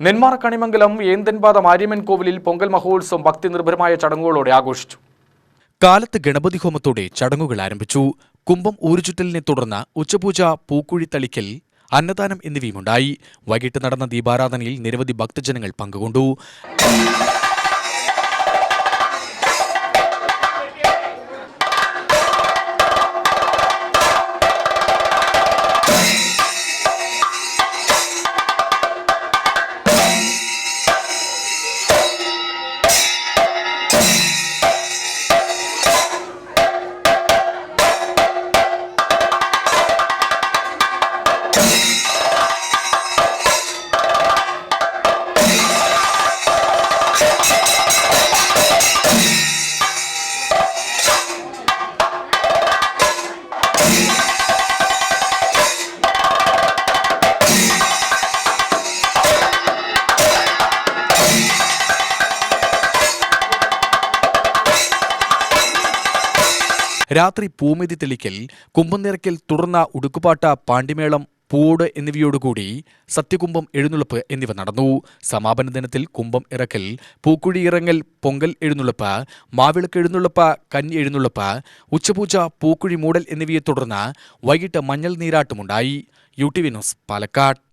നെന്മാറ കണിമംഗലം ഏന്തൻപാത മാര്യമ്മൻ കോവിലിൽ പൊങ്കൽ മഹോത്സവം ഭക്തി നിർഭരമായ ചടങ്ങുകളോടെ ആഘോഷിച്ചു. കാലത്ത് ഗണപതി ഹോമത്തോടെ ചടങ്ങുകൾ ആരംഭിച്ചു. കുംഭം ഊരുചുറ്റലിനെ തുടർന്ന് ഉച്ചപൂജ പൂക്കുഴി തളിക്കൽ അന്നദാനം എന്നിവയുമുണ്ടായി. വൈകിട്ട് നടന്ന ദീപാരാധനയിൽ നിരവധി ഭക്തജനങ്ങൾ പങ്കുകൊണ്ടു. രാത്രി പൂമിതി തെളിക്കൽ കുംഭനിരക്കിൽ തുടർന്ന ഉടുക്കുപാട്ട പാണ്ടിമേളം പൂവോട് എന്നിവയോടുകൂടി സത്യകുംഭം എഴുന്നള്ളപ്പ് എന്നിവ നടന്നു. സമാപന ദിനത്തിൽ കുംഭം ഇറക്കൽ പൂക്കുഴി ഇറങ്ങൽ പൊങ്കൽ എഴുന്നള്ളപ്പ് മാവിളക്ക് എഴുന്നള്ളിപ്പ് കഞ്ഞി എഴുന്നള്ളിപ്പ് ഉച്ചപൂജ പൂക്കുഴി മൂടൽ എന്നിവയെ തുടർന്ന് വൈകിട്ട് മഞ്ഞൾ നീരാട്ടുമുണ്ടായി. U T V news Palakkad.